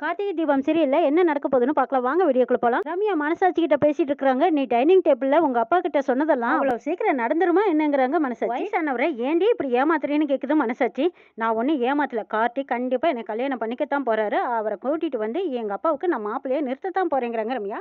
கார்த்திகை தீபம் சரியில்லை என்ன நடக்க போகுதுன்னு பார்க்கலாம். வாங்க வீடியோக்குள்ள போகலாம் ரம்யா மனசாட்சி கிட்ட பேசிட்டு இருக்காங்க நீ டைனிங் டேபிள்ல உங்க அப்பா கிட்ட சொன்னதெல்லாம் அவ்வளவு சீக்கிரம் நடந்துருமா என்னங்கிறாங்க மனசாட்சி. வயசானவரை ஏண்டி இப்படி ஏமாத்துறேன்னு கேக்குது மனசாட்சி. நான் ஒன்றும் ஏமாத்தல. கார்த்திக் கண்டிப்பா என்னை கல்யாணம் பண்ணிக்கத்தான் போறாரு. அவரை கூட்டிட்டு வந்து எங்க அப்பாவுக்கு நான் மாப்பிள்ளையே நிறுத்தத்தான் போறேங்கிறாங்க ரம்யா.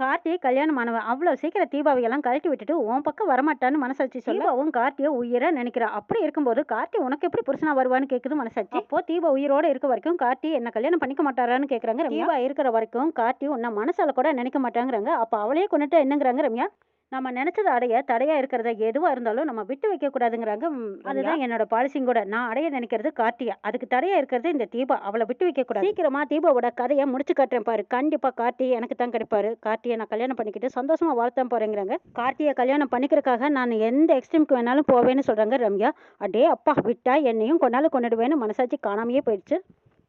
கார்த்திக் கல்யாணம் ஆனவன் அவ்வளோ சீக்கிரம் தீபாவளியெல்லாம் கழட்டி விட்டுட்டு உன் பக்கம் வரமாட்டான்னு மனசாட்சி சொல்லி தீபாவும் கார்த்தியை உயிரை நினைக்கிறா. அப்படி இருக்கும்போது கார்த்தி உனக்கு எப்படி புருஷனா வருவான்னு கேக்குது மனசாட்சி? அப்போ தீபா உயிரோட இருக்க வரைக்கும் கார்த்தி என்ன கல்யாணம் பண்ணிக்க மாட்டாரான்னு கேக்குறாங்க ரம்யா. தீபா இருக்கிற வரைக்கும் கார்த்தி உன்னை மனசால கூட நினைக்க மாட்டாங்கிறாங்க. அப்போ அவளையே கொண்டுட்டு என்னங்கிறாங்க ரம்யா? நம்ம நினைச்சது அடைய தடையா இருக்கிறத எதுவா இருந்தாலும் நம்ம விட்டு வைக்க கூடாதுங்கிறாங்க. ம், அதுதான் என்னோட பாலிசியும் கூட. நான் அடைய நினைக்கிறது கார்த்தியா அதுக்கு தடையா இருக்கிறது இந்த தீபா. அவளை விட்டு வைக்க கூடாது. சீக்கிரமா தீபாவோட கதையை முடிச்சு காட்டுறேன் பாரு. கண்டிப்பா கார்த்தி எனக்கு தான் கிடைப்பாரு. கார்த்தியை நான் கல்யாணம் பண்ணிக்கிட்டு சந்தோஷமா வாழ்த்தான் போறேங்கிறாங்க கார்த்தியை கல்யாணம் பண்ணிக்கிறதுக்காக நான் எந்த எக்ஸ்ட்ரீமுக்கு வேணாலும் போவேன்னு சொல்றாங்க ரம்யா. அடே அப்பா விட்டா என்னையும் கொண்டாலும் கொண்டுடுவேன்னு மனசாட்சி காணாமையே போயிடுச்சு.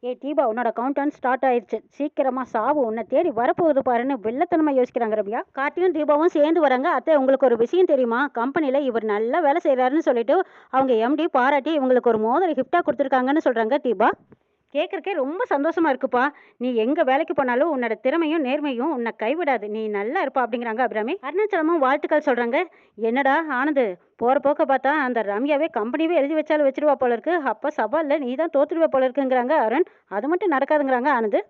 ஏய் தீபா உன்னோட கவுண்ட் ஸ்டார்ட் ஆயிடுச்சு சீக்கிரமா சாவு உன்னை தேடி வரப்போகுது பாருன்னு வெள்ளத்தனமா யோசிக்கிறாங்க ரம்யா. கார்த்தியும் தீபாவும் சேர்ந்து வராங்க. அத்தை உங்களுக்கு ஒரு விஷயம் தெரியுமா? கம்பெனியில் இவர் நல்லா வேலை செய்கிறாருன்னு சொல்லிட்டு அவங்க எம்டி பாராட்டி இவங்களுக்கு ஒரு மோதிரம் கிஃப்டாக கொடுத்துருக்காங்கன்னு சொல்கிறாங்க தீபா. கேட்கறக்கே ரொம்ப சந்தோஷமாக இருக்குப்பா. நீ எங்கே வேலைக்கு போனாலும் உன்னோட திறமையும் நேர்மையும் உன்னை கைவிடாது. நீ நல்லா இருப்பா அப்படிங்கிறாங்க அபிராமி. அருணாச்சலமும் வாழ்த்துக்கள் சொல்கிறாங்க என்னடா ஆனது போகிற போக்க பார்த்தா அந்த ரம்யாவே கம்பெனியே எழுதி வச்சாலும் வச்சிருவா போல இருக்கு. அப்போ சவாலில் நீ தான் தோத்துடுவ போல இருக்குங்கிறாங்க அருண். அது மட்டும் நடக்காதுங்கிறாங்க ஆனது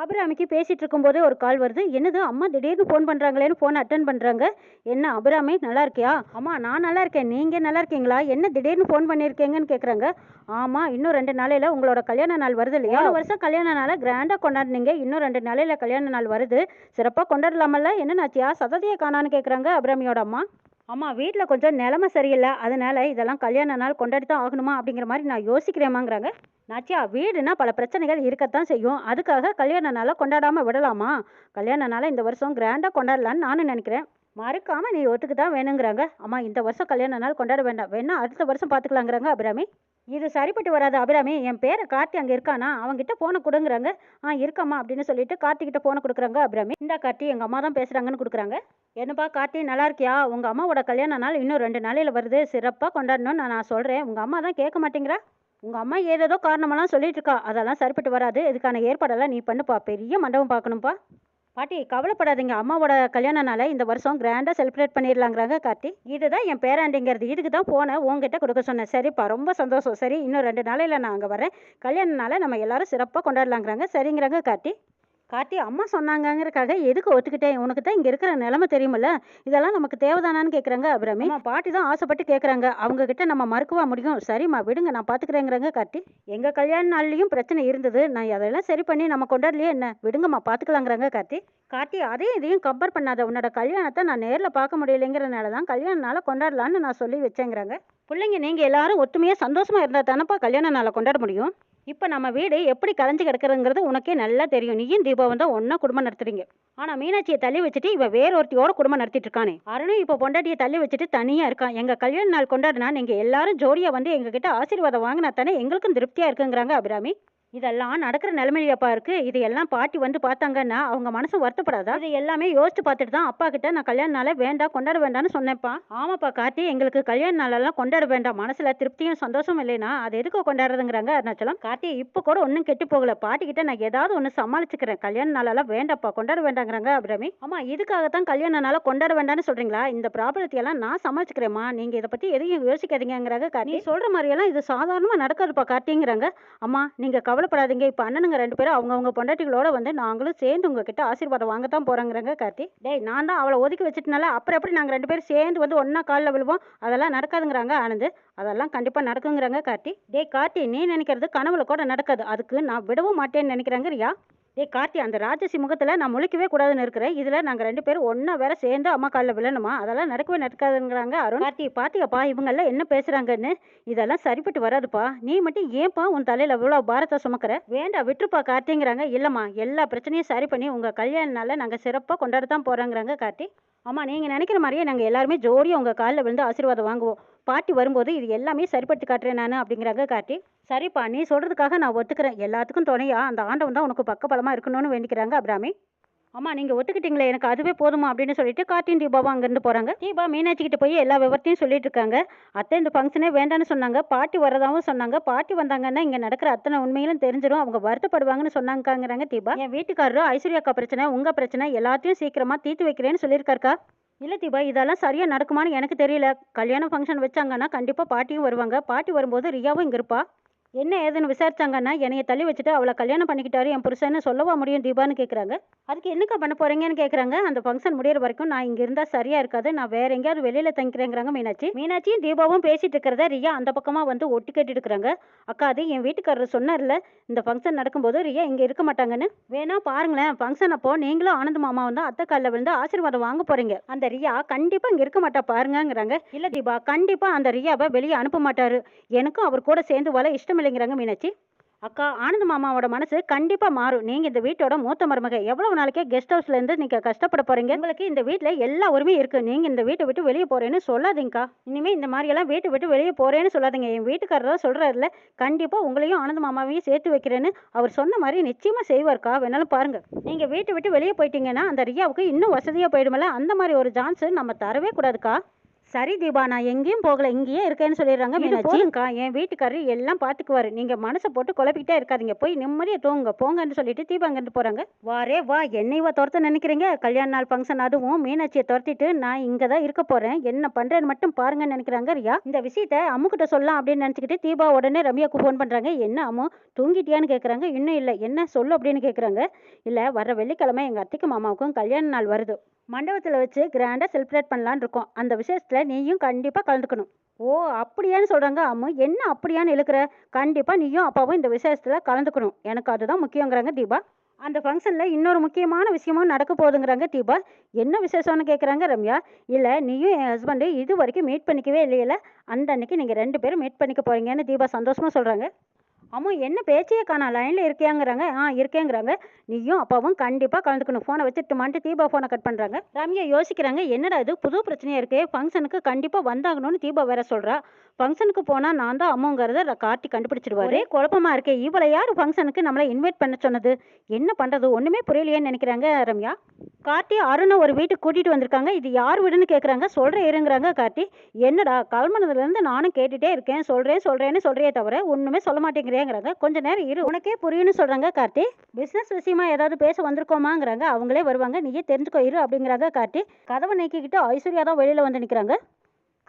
அபிராமிக்கு பேசிட்டு இருக்கும்போதே ஒரு கால் வருது. என்னது அம்மா திடீர்னு ஃபோன் பண்றாங்களேன்னு ஃபோன் அட்டன் பண்றாங்க. என்ன அபிராமி நல்லா இருக்கியா? அம்மா நான் நல்லா இருக்கேன். நீங்க நல்லா இருக்கீங்களா? என்ன திடீர்னு ஃபோன் பண்ணியிருக்கீங்கன்னு கேக்குறாங்க. ஆமா இன்னும் ரெண்டு நாளையில உங்களோட கல்யாண நாள் வருது இல்லையா? போன வருஷம் கல்யாண நாளை கிராண்டா கொண்டாடுனீங்க. இன்னும் ரெண்டு நாளையில கல்யாண நாள் வருது. சிறப்பா கொண்டாடலாமல்ல? என்ன நாச்சியா சததியை காணான்னு கேக்குறாங்க அபிராமியோட அம்மா. அம்மா வீட்டில் கொஞ்சம் நிலமை சரியில்லை. அதனால் இதெல்லாம் கல்யாண நாள் கொண்டாடி தான் ஆகணுமா அப்படிங்கிற மாதிரி நான் யோசிக்கிறேமாங்கிறாங்க நாச்சியா வீடுனா பல பிரச்சனைகள் இருக்கத்தான் செய்யும். அதுக்காக கல்யாண நாளை கொண்டாடாமல் விடலாமா? கல்யாண நாளை இந்த வருஷம் கிராண்டாக கொண்டாடலான்னு நானும் நினைக்கிறேன். மறக்காமல் நீ ஒத்துக்கு தான் வேணுங்கிறாங்க. அம்மா இந்த வருஷம் கல்யாண நாள் கொண்டாட வேண்டாம். வேணா அடுத்த வருஷம் பார்த்துக்கலாங்கிறாங்க அபிராமி. இது சரிப்பட்டு வராது அபிராமி. என் பேரை கார்த்தி அங்கே இருக்கானா? அவங்ககிட்ட போனை கொடுங்குறாங்க. ஆ இருக்கம்மா அப்படின்னு சொல்லிட்டு கார்த்திகிட்ட போனை கொடுக்குறாங்க அபிராமி. இந்த கார்த்தி எங்கள் அம்மா தான் பேசுகிறாங்கன்னு கொடுக்குறாங்க. என்னப்பா கார்த்தி நல்லா இருக்கியா? உங்கள் அம்மாவோட கல்யாண நாள் இன்னும் ரெண்டு நாளையில் வருது. சிறப்பாக கொண்டாடணும்னு நான் சொல்கிறேன் உங்கள் அம்மா தான் கேட்க மாட்டேங்கிறா. உங்கள் அம்மா ஏதேதோ காரணமெல்லாம் சொல்லிட்டு இருக்கா. அதெல்லாம் சரிப்பட்டு வராது. இதுக்கான ஏற்பாடெல்லாம் நீ பண்ணுப்பா. பெரிய மண்டபம் பார்க்கணும்ப்பா பாட்டி கவலைப்படாதீங்க. அம்மாவோட கல்யாணனால இந்த வருஷம் கிராண்டாக செலிப்ரேட் பண்ணிடலாங்கிறாங்க கார்த்தி. இதுதான் என் பேராண்டிங்கிறது. இதுக்கு தான் போனை உங்ககிட்ட கொடுக்க சொன்னேன். சரிப்பா ரொம்ப சந்தோஷம். சரி இன்னும் ரெண்டு நாளையில் நான் அங்கே வரேன். கல்யாண நாளை நம்ம எல்லாரும் சிறப்பாக கொண்டாடலாங்கிறாங்க. சரிங்கிறாங்க கார்த்தி. கார்த்தி அம்மா சொன்னாங்கங்கிறக்காக எதுக்கு ஒத்துக்கிட்டேன்? உனக்கு தான் இங்கே இருக்கிற நிலமை தெரியுமில்ல? இதெல்லாம் நமக்கு தேவைதானான்னு கேட்குறாங்க அபிராமி. அம்மா பாட்டி தான் ஆசைப்பட்டு கேட்குறாங்க அவங்க கிட்ட நம்ம மறுக்கவா முடியும்? சரிம்மா விடுங்க நான் பார்த்துக்கிறேங்கிறாங்க கார்த்தி. எங்கள் கல்யாண நாள்லேயும் பிரச்சனை இருந்தது. நான் அதெல்லாம் சரி பண்ணி நம்ம கொண்டாடலையே என்ன? விடுங்கம்மா பார்த்துக்கலாங்கிறாங்க கார்த்தி. கார்த்தி அதையும் இதையும் கம்பேர் பண்ணாத. உன்னோட கல்யாணத்தை நான் நேரில் பார்க்க முடியலைங்கிறனால தான் கல்யாண நாளை கொண்டாடலான்னு நான் சொல்லி வச்சேங்கிறாங்க. பிள்ளைங்க நீங்கள் எல்லாரும் ஒத்துமையாக சந்தோஷமாக இருந்தால் தானப்பா கல்யாண நாளை கொண்டாட முடியும்? இப்போ நம்ம வீடு எப்படி கலைஞ்சு கிடக்குறதுங்கிறது உனக்கே நல்லா தெரியும். நீயும் தீபாவும் தான் ஒன்றா குடும்பம் நடத்துறீங்க. ஆனால் மீனாட்சியை தள்ளி வச்சுட்டு இவன் வேற ஒருத்தியோட குடும்பம் நடத்திட்டு இருக்கானே. அருணும் இப்போ பொண்டாட்டியை தள்ளி வச்சுட்டு தனியாக இருக்கான். எங்கள் கல்யாண நாள் கொண்டாடினா நீங்கள் எல்லாரும் ஜோடியாக வந்து எங்ககிட்ட ஆசீர்வாதம் வாங்கினா தானே எங்களுக்கும் திருப்தியாக இருக்குங்கிறாங்க அபிராமி. இதெல்லாம் நடக்கிற நிலைமையாப்பா இருக்கு. இது எல்லாம் பாட்டி வந்து பார்த்தாங்கன்னா அவங்க மனசு வருத்தப்படாதா? இது எல்லாமே யோசிச்சு பார்த்துட்டு தான் அப்பா கிட்ட நான் கல்யாண நாளே வேண்டாம் கொண்டாட வேண்டாம்னு சொன்னேன்ப்பா. ஆமாப்பா கார்த்தி எங்களுக்கு கல்யாண நாளெல்லாம் கொண்டாட வேண்டாம். மனசுல திருப்தியும் சந்தோஷம் இல்லைனா அது எதுக்கு கொண்டாடுறதுங்கிறாங்க அருணாச்சலம். கார்த்தி இப்போ கூட ஒன்றும் கெட்டு போகல. பாட்டி கிட்ட நான் ஏதாவது ஒன்று சமாளிச்சுக்கிறேன். கல்யாண நாளெல்லாம் வேண்டாப்பா கொண்டாட வேண்டாங்கிறாங்க அபிராமி. ஆமா இதுக்காகத்தான் கல்யாண நாளை கொண்டாட வேண்டாம்னு சொல்றீங்களா? இந்த ப்ராப்ளத்தை எல்லாம் நான் சமாளிச்சுக்கிறேம்மா. நீங்க இதை பத்தி எதையும் யோசிக்காதீங்கிறாங்க கார்த்தி. சொல்கிற சொல்ற மாதிரியெல்லாம் இது சாதாரணமா நடக்காதுப்பா கார்த்திங்கிறாங்க. அம்மா நீங்க கவலைப்படாதீங்க. இப்போ அண்ணனுங்க ரெண்டு பேரும் அவங்கவுங்க பொண்டாட்டிகளோட வந்து நாங்களும் சேர்ந்து உங்ககிட்ட ஆசீர்வாதம் வாங்க தான் போகிறாங்கிறாங்க கார்த்தி. டேய் நான் தான் அவளை ஒதுக்கி வச்சுட்டனால அப்புறம் எப்படி நாங்கள் ரெண்டு பேரும் சேர்ந்து வந்து ஒன்றா காலில் விழுவோம்? அதெல்லாம் நடக்காதுங்கிறாங்க ஆனந்த். அதெல்லாம் கண்டிப்பாக நடக்குங்கிறாங்க கார்த்தி. டேய் கார்த்தி நீ நினைக்கிறது கனவுல கூட நடக்காது. அதுக்கு நான் விடவும் மாட்டேன்னு நினைக்கிறாங்க ரியா ஏய் கார்த்தி அந்த ராட்சசி முகத்தில் நான் முழிக்கவே கூடாதுன்னு இருக்கிறேன். இதில் நாங்கள் ரெண்டு பேரும் ஒன்றா வேற சேர்ந்து அம்மா காலில் விழணுமா? அதெல்லாம் நடக்கவே நடக்காதுங்கிறாங்க அருண். கார்த்தி பாத்தியாப்பா இவங்கெல்லாம் என்ன பேசுகிறாங்கன்னு இதெல்லாம் சரிப்பட்டு வராதுப்பா. நீ மட்டும் ஏன்ப்பா உன் தலையில் இவ்வளோ பாரத்தை சுமக்கிற? வேண்டாம் விட்டுருப்பா கார்த்திங்கிறாங்க. இல்லைம்மா எல்லா பிரச்சனையும் சரி பண்ணி உங்கள் கல்யாணனால நாங்கள் சிறப்பாக கொண்டாட தான் போகிறோங்கிறாங்க கார்த்தி. ஆமாம் நீங்கள் நினைக்கிற மாதிரியே நாங்கள் எல்லாருமே ஜோடியாக உங்கள் காலில் விழுந்து ஆசீர்வாதம் வாங்குவோம். பாட்டி வரும்போது இது எல்லாமே சரிப்படுத்தி காட்டுறேன் நான் அப்படிங்கிறாங்க கார்த்தி. சரிப்பா நீ சொல்கிறதுக்காக நான் ஒத்துக்கிறேன். எல்லாத்துக்கும் துணையா அந்த ஆண்டவன் தான் உனக்கு பக்கபலமாக இருக்கணும்னு வேண்டிக்கிறாங்க அபிராமி. அம்மா நீங்கள் ஒத்துக்கிட்டீங்களே எனக்கு அதுவே போதுமா அப்படின்னு சொல்லிட்டு கார்த்தியும் தீபாவும் அங்கேருந்து போகிறாங்க தீபா மீனாட்சிக்கிட்ட போய் எல்லா விவரத்தையும் சொல்லிட்டு இருக்காங்க. அத்தை இந்த ஃபங்க்ஷனே வேண்டாம்னு சொன்னாங்க. பாட்டி வரதாவும் சொன்னாங்க. பாட்டி வந்தாங்கன்னா இங்கே நடக்கிற அத்தனை உண்மையிலும் தெரிஞ்சிடும் அவங்க வருத்தப்படுவாங்கன்னு சொன்னாங்கங்கிறாங்க தீபா. என் வீட்டுக்காரரும் ஐஸ்வர்யாக்கா பிரச்சனை உங்கள் பிரச்சனை எல்லாத்தையும் சீக்கிரமாக தீர்த்து வைக்கிறேன்னு சொல்லியிருக்காருக்கா? இல்லை தீபா இதெல்லாம் சரியாக நடக்குமான்னு எனக்கு தெரியல. கல்யாண ஃபங்க்ஷன் வச்சாங்கன்னா கண்டிப்பாக பாட்டியும் வருவாங்க. பாட்டி வரும்போது ரியாவும் இங்கே இருப்பா. என்ன ஏதுன்னு விசாரிச்சாங்கன்னா என்னைய தள்ளி வச்சுட்டு அவளை கல்யாணம் பண்ணிக்கிட்டாரு என் புருஷன்னு சொல்லவா முடியும் தீபான்னு கேட்குறாங்க அதுக்கு என்னக்கா பண்ண போறீங்கன்னு கேட்குறாங்க அந்த ஃபங்க்ஷன் முடியிற வரைக்கும் நான் இங்கே இருந்தால் சரியா இருக்காது. நான் வேற எங்கேயாவது வெளியில் தங்கிக்கிறேங்கிறாங்க மீனாட்சி. மீனாட்சியும் தீபாவும் பேசிட்டு இருக்கிறத ரியா அந்த பக்கமாக வந்து ஒட்டி கேட்டுட்டு இருக்கிறாங்க. அக்கா அது என் வீட்டுக்காரர் சொன்னார்ல இந்த ஃபங்க்ஷன் நடக்கும்போது ரியா இங்கே இருக்க மாட்டாங்கன்னு. வேணா பாருங்களேன் ஃபங்க்ஷன் அப்போ நீங்களும் ஆனந்த் மாமா வந்து அத்தை காலில் விழுந்து ஆசீர்வாதம் வாங்க போறீங்க. அந்த ரியா கண்டிப்பாக இங்கே இருக்க மாட்டா பாருங்கங்கிறாங்க. இல்லை தீபா கண்டிப்பாக அந்த ரியாவை வெளியே அனுப்ப மாட்டாரு. எனக்கும் அவர் கூட சேர்ந்து வர இஷ்டம் இல்லைங்கிறாங்க மீனாட்சி. அக்கா ஆனந்த மாமாவோட மனசு கண்டிப்பா மாறும். நீங்க இந்த வீட்டோட மூத்த மருமக எவ்வளவு நாளைக்கே கெஸ்ட் ஹவுஸ்ல இருந்து நீங்க கஷ்டப்பட போறீங்க? உங்களுக்கு இந்த வீட்டில் எல்லா உரிமையும் இருக்கு. நீங்க இந்த வீட்டை விட்டு வெளியே போறேன்னு சொல்லாதீங்கக்கா. இனிமே இந்த மாதிரியெல்லாம் வீட்டை விட்டு வெளியே போறேன்னு சொல்லாதீங்க. என் வீட்டுக்காரர் தான் கண்டிப்பாக உங்களையும் ஆனந்த மாமாவையும் சேர்த்து வைக்கிறேன்னு அவர் சொன்ன மாதிரி நிச்சயமாக செய்வார்க்கா. வேணாலும் பாருங்க. நீங்கள் வீட்டை விட்டு வெளியே போயிட்டீங்கன்னா அந்த ரியாவுக்கு இன்னும் வசதியாக போயிடுமில்ல அந்த மாதிரி ஒரு சான்ஸ் நம்ம தரவே கூடாதுக்கா. சரி தீபா நான் எங்கேயும் போகல. இங்கேயே இருக்கேன்னு சொல்லிடுறாங்க மீனாட்சிக்கா என் வீட்டுக்காரர் எல்லாம் பார்த்துக்குவாரு. நீங்க மனசை போட்டு குழப்பிக்கிட்டே இருக்காதீங்க. போய் நிம்மதியா தூங்க போங்கன்னு சொல்லிட்டு தீபா அங்கிருந்து போறாங்க. வாரே வா. என்னைவா துரத்த நினைக்கிறீங்க? கல்யாண நாள் ஃபங்க்ஷன் அதுவும் மீனாட்சியை துரத்திட்டு நான் இங்க தான் இருக்க போறேன். என்ன பண்றேன்னு மட்டும் பாருங்கன்னு நினைக்கிறாங்க ரியா. இந்த விஷயத்த அம்முக்கிட்ட சொல்லலாம் அப்படின்னு நினைச்சுக்கிட்டு தீபா உடனே ரம்யாவுக்கு ஃபோன் பண்றாங்க. என்ன அம்மு? தூங்கிட்டியான்னு கேட்குறாங்க இன்னும் இல்லை. என்ன சொல்லு அப்படின்னு கேட்குறாங்க இல்லை வர வெள்ளிக்கிழமை எங்கள் அத்தைக்கு மாமாவுக்கும் கல்யாண நாள் வருது. மண்டபத்தில் வச்சு கிராண்டாக செலிப்ரேட் பண்ணலான்னு இருக்கோம். அந்த விஷயத்தில் நீயும் கண்டிப்பாக கலந்துக்கணும். ஓ அப்படியான்னு சொல்கிறாங்க அம்மு. என்ன அப்படியான்னு இழுக்கிற? கண்டிப்பாக நீயும் அப்பாவும் இந்த விஷயத்தில் கலந்துக்கணும். எனக்கு அதுதான் முக்கியங்கிறாங்க தீபா. அந்த ஃபங்க்ஷனில் இன்னொரு முக்கியமான விஷயமும் நடக்க போகுதுங்கிறாங்க தீபா. என்ன விசேஷம்னு கேட்குறாங்க ரம்யா? இல்லை நீயும் என் ஹஸ்பண்டு இது வரைக்கும் மீட் பண்ணிக்கவே இல்லையில? அந்த அன்னைக்கு நீங்கள் ரெண்டு பேரும் மீட் பண்ணிக்க போகிறீங்கன்னு தீபா சந்தோஷமாக சொல்கிறாங்க அம்மா என்ன பேச்சையே காணா லைனில் இருக்கேங்கிறாங்க ஆ இருக்கேங்கிறாங்க. நீயும் அப்பாவும் கண்டிப்பாக கலந்துக்கணும். ஃபோனை வச்சுட்டுமான்ட்டு தீபா ஃபோனை கட் பண்ணுறாங்க ரம்யா யோசிக்கிறாங்க என்னடா இது? புது பிரச்சனையாக இருக்கே. ஃபங்க்ஷனுக்கு கண்டிப்பாக வந்தாகணும்னு தீபா வேற சொல்கிறா ஃபங்க்ஷனுக்கு போனால் நான் தான் அம்மாங்கிறத காட்டி கண்டுபிடிச்சிடுவாரு. குழப்பமாக இருக்கே. இவளை யார் ஃபங்க்ஷனுக்கு நம்மளை இன்வைட் பண்ண சொன்னது? என்ன பண்ணுறது ஒன்றுமே புரியலையேன்னு நினைக்கிறாங்க ரம்யா. கார்த்தி அருணை ஒரு வீட்டுக்கு கூட்டிகிட்டு வந்திருக்காங்க. இது யார் வீடுன்னு கேட்குறாங்க சொல்கிறேன் இருங்கிறாங்க கார்த்தி. என்னடா கல்மனதுலேருந்து நானும் கேட்டுகிட்டே இருக்கேன். சொல்கிறேன் சொல்கிறேன்னு சொல்கிறே தவிர ஒன்றுமே சொல்ல மாட்டேங்கிறேங்கிறாங்க. கொஞ்ச நேரம் இரு. உனக்கே புரியும்னு சொல்கிறாங்க கார்த்தி. பிஸ்னஸ் விஷயமா ஏதாவது பேச வந்திருக்கோமாங்கிறாங்க. அவங்களே வருவாங்க. நீயே தெரிஞ்சுக்கோ இரு அப்படிங்கிறாங்க கார்த்தி. கதவை நீக்கிக்கிட்டு ஐஸ்வர்யா தான் வெளியில் வந்து நிற்கிறாங்க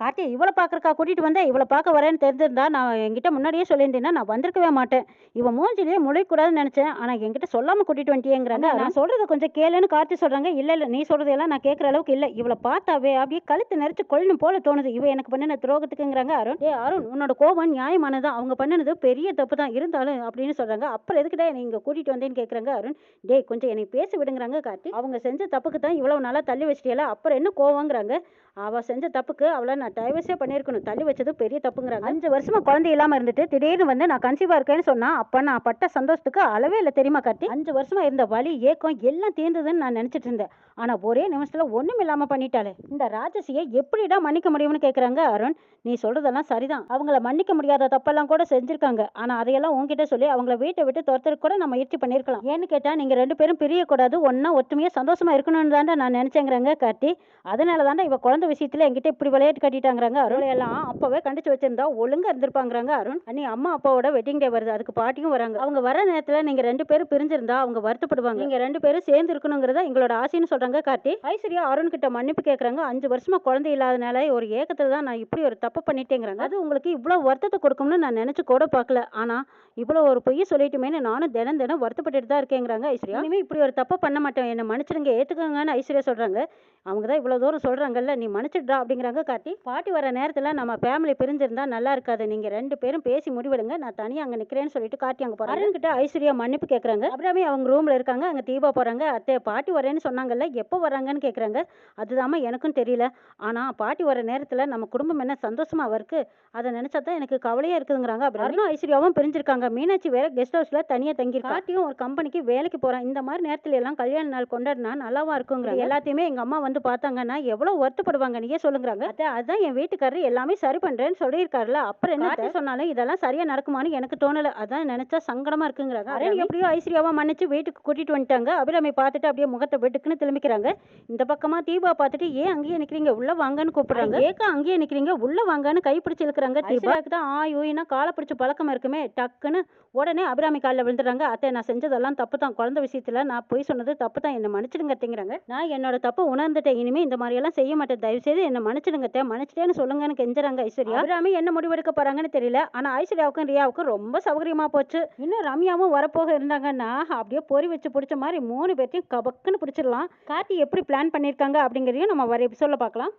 கார்த்தி இவளை பார்க்கறக்கா கூட்டிகிட்டு வந்தேன்? இவளை பார்க்க வரேன்னு தெரிஞ்சிருந்தா நான் என்கிட்ட முன்னாடியே சொல்லியிருந்தேன்னா நான் வந்திருக்கவே மாட்டேன். இவன் மூஞ்சிலேயே முழிக்கூடாதுன்னு நினச்சேன். ஆனால் என்கிட்ட சொல்லாமல் கூட்டிகிட்டு வந்துட்டியேங்கிறாங்க நான் சொல்கிறத கொஞ்சம் கேளுன்னு கார்த்தி சொல்கிறாங்க இல்லை இல்லை நீ சொல்கிறதெல்லாம் நான் கேட்குற அளவுக்கு இல்லை. இவளை பார்த்தாவே அப்படியே கழுத்து நெரிச்சு கொள்ளணும் போல தோணுது. இவ எனக்கு பண்ணின துரோகத்துக்குங்கிறாங்க அருண். ஏ அருண் உன்னோட கோபம் நியாயமானது. அவங்க பண்ணினது பெரிய தப்பு தான் இருந்தாலும் அப்படின்னு சொல்கிறாங்க அப்புறம் எதுக்குடா நீ இங்கே கூட்டிகிட்டு வந்தேன்னு கேட்குறாங்க அருண்? டேய் கொஞ்சம் என்னை பேச விடுங்கிறாங்க கார்த்தி. அவங்க செஞ்ச தப்புக்கு தான் இவ்வளவு நாளாக தள்ளி வச்சிட்டியல. அப்புறம் என்ன கோவங்கிறாங்க அவள் செஞ்ச தப்புக்கு அவளை நான் டைவர்ஸே பண்ணியிருக்கணும். தள்ளி வச்சது பெரிய தப்புங்கிறாங்க. அஞ்சு வருஷமா குழந்தை இல்லாமல் இருந்துட்டு திடீர்னு வந்து நான் கன்சீவாக இருக்கேன்னு சொன்னா அப்போ நான் பட்ட சந்தோஷத்துக்கு அளவே இல்லை தெரியுமா கார்த்தி? அஞ்சு வருஷமா இருந்த வலி ஏக்கம் எல்லாம் தீர்ந்ததுன்னு நான் நினச்சிட்டு இருந்தேன். ஆனால் ஒரே நிமிஷத்தில் ஒன்றும் இல்லாமல் பண்ணிட்டாளே. இந்த ராஜசியை எப்படிடா மன்னிக்க முடியும்னு கேட்குறாங்க அருண். நீ சொல்றதெல்லாம் சரிதான். அவங்கள மன்னிக்க முடியாத தப்பெல்லாம் கூட செஞ்சிருக்காங்க. ஆனால் அதையெல்லாம் உன்கிட்ட சொல்லி அவங்கள வீட்டை விட்டு துரத்துறதுக்கு கூட நம்ம முயற்சி பண்ணியிருக்கலாம். ஏன்னு கேட்டால் நீங்கள் ரெண்டு பேரும் பிரியக்கூடாது ஒன்றா ஒற்றுமையாக சந்தோஷமா இருக்கணும்னு தாண்டா நான் நினச்சேங்கிறாங்க கார்த்தி. அதனால தாண்டா இவ குழந்தை விஷயத்துல என்கிட்ட இப்படி விளையாட்டு கட்டிட்டாங்கிறாங்க அருள் எல்லாம் அப்பவே கண்டிச்சு வச்சிருந்தா ஒழுங்கா இருந்திருப்பாங்கிறாங்க அருண். அன்னி அம்மா அப்பாவோட வெட்டிங் டே வருது. அதுக்கு பாட்டியும் வராங்க. அவங்க வர நேரத்துல நீங்க ரெண்டு பேரும் பிரிஞ்சிருந்தா அவங்க வருத்தப்படுவாங்க. நீங்க ரெண்டு பேரும் சேர்ந்து இருக்கணுங்கிறத எங்களோட ஆசைன்னு சொல்றாங்க கார்த்தி. ஐஸ்வர்யா அருண் கிட்ட மன்னிப்பு கேக்குறாங்க. அஞ்சு வருஷமா குழந்தை இல்லாதனால ஒரு ஏக்கத்துல தான் நான் இப்படி ஒரு தப்பு பண்ணிட்டேங்கிறாங்க. அது உங்களுக்கு இவ்வளவு வருத்தத்தை கொடுக்கும்னு நான் நினைச்சு கூட பார்க்கல ஆனா இவ்வளவு ஒரு பொய்ய சொல்லிட்டுமேனு நானும் தினம் தினம் வருத்தப்பட்டுட்டு தான் இருக்கேங்கிறாங்க ஐஸ்வர்யா. இனிமே இப்படி ஒரு தப்பு பண்ண மாட்டேன். என்ன மன்னிச்சிருங்க ஏத்துக்கங்கன்னு ஐஸ்வர்யா சொல்றாங்க. அவங்க தான் இவ்வளோ தூரம் சொல்கிறாங்கல்ல நீ மன்னிச்சிடுறா அப்படிங்கிறாங்க. கார்த்தி பாட்டி வர நேரத்தில் நம்ம ஃபேமிலி பிரிஞ்சிருந்தா நல்லா இருக்காது. நீங்கள் ரெண்டு பேரும் பேசி முடிவெடுங்க. நான் தனியாக அங்கே நிற்கிறேன்னு சொல்லிட்டு கார்த்தி அங்கே போகிறாங்க கிட்ட ஐஸ்வர்யா மன்னிப்பு கேட்குறாங்க அப்புறமே அவங்க ரூமில் இருக்காங்க. அங்கே தீபா போகிறாங்க அத்தை பாட்டி வரேன்னு சொன்னாங்கல்ல எப்போ வராங்கன்னு கேட்குறாங்க அதுதாம்மா எனக்கும் தெரியல. ஆனால் பாட்டி வர நேரத்தில் நம்ம குடும்பம் என்ன சந்தோஷமாக இருக்கு அதை நினச்சா தான் எனக்கு கவலையாக இருக்குதுங்கிறாங்க அப்புறம் அருணும் ஐஸ்வர்யாவும் பிரிஞ்சிருக்காங்க. மீனாட்சி வேற கெஸ்ட் ஹவுஸில் தனியாக தங்கி கார்த்தியும் ஒரு கம்பெனிக்கு வேலைக்கு போகிறான் இந்த மாதிரி நேரத்துல எல்லாம் கல்யாண நாள் கொண்டாடினா நல்லாவா இருக்குங்கிற எல்லாத்தையுமே எங்கள் அம்மா வந்து பார்த்தாங்கன்னா எவ்வளோ வருத்தப்படுவாங்க நீயே சொல்லுங்கிறாங்க. அத்தை அதான் என் வீட்டுக்காரர் எல்லாமே சரி பண்றேன்னு சொல்லியிருக்காருல அப்புறம் என்ன சொன்னாலும் இதெல்லாம் சரியா நடக்குமான்னு எனக்கு தோணல. அதான் நினைச்சா சங்கடமா இருக்குங்கிறாங்க. அரண் எப்படியோ ஐஸ்வர்யாவா மன்னிச்சு வீட்டுக்கு கூட்டிட்டு வந்துட்டாங்க. அபிராமி பார்த்துட்டு அப்படியே முகத்தை வெட்டுக்குன்னு திரும்பிக்கிறாங்க. இந்த பக்கமா தீபா பார்த்துட்டு ஏன் அங்கேயே நிக்கிறீங்க? உள்ள வாங்கன்னு கூப்பிடுறாங்க. ஏக்கா அங்கேயே நிக்கிறீங்க? உள்ள வாங்கன்னு கை பிடிச்சு இழுக்கிறாங்க தீபாக்கு தான் ஆ யூயினா காலை பிடிச்ச பழக்கம் இருக்குமே டக்குன்னு உடனே அபிராமி காலில் விழுந்துறாங்க அத்தை நான் செஞ்சதெல்லாம் தப்பு தான். குழந்தை விஷயத்துல நான் போய் சொன்னது தப்பு தான். என்னை மன்னிச்சிடுங்க நான் என்னோட தப்பு உணர்ந்துட்டேன். இனிமே இந்த மாதிரி எல்லாம் செய்ய மாட்டேன். தயவு செய்து என்னை மன்னிச்சிடுங்க தே மன்னிச்சிட்டேன்னு சொல்லுங்கன்னு கெஞ்சுறாங்க ஐஸ்வர்யா. அபிராமி என்ன முடிவெடுக்க போறாங்கன்னு தெரியல. ஆனா ஐஸ்வர்யாவுக்கும் ரியாவுக்கும் ரொம்ப சௌகரியமா போச்சு. இன்னும் ரம்யாவும் வரப்போக இருந்தாங்கன்னா அப்படியே பொறி வச்சு பிடிச்ச மாதிரி மூணு பேர்த்தையும் கபக்குன்னு பிடிச்சிடலாம். கார்த்தி எப்படி பிளான் பண்ணியிருக்காங்க அப்படிங்கிறதையும் நம்ம வர எபிசோட பார்க்கலாம்.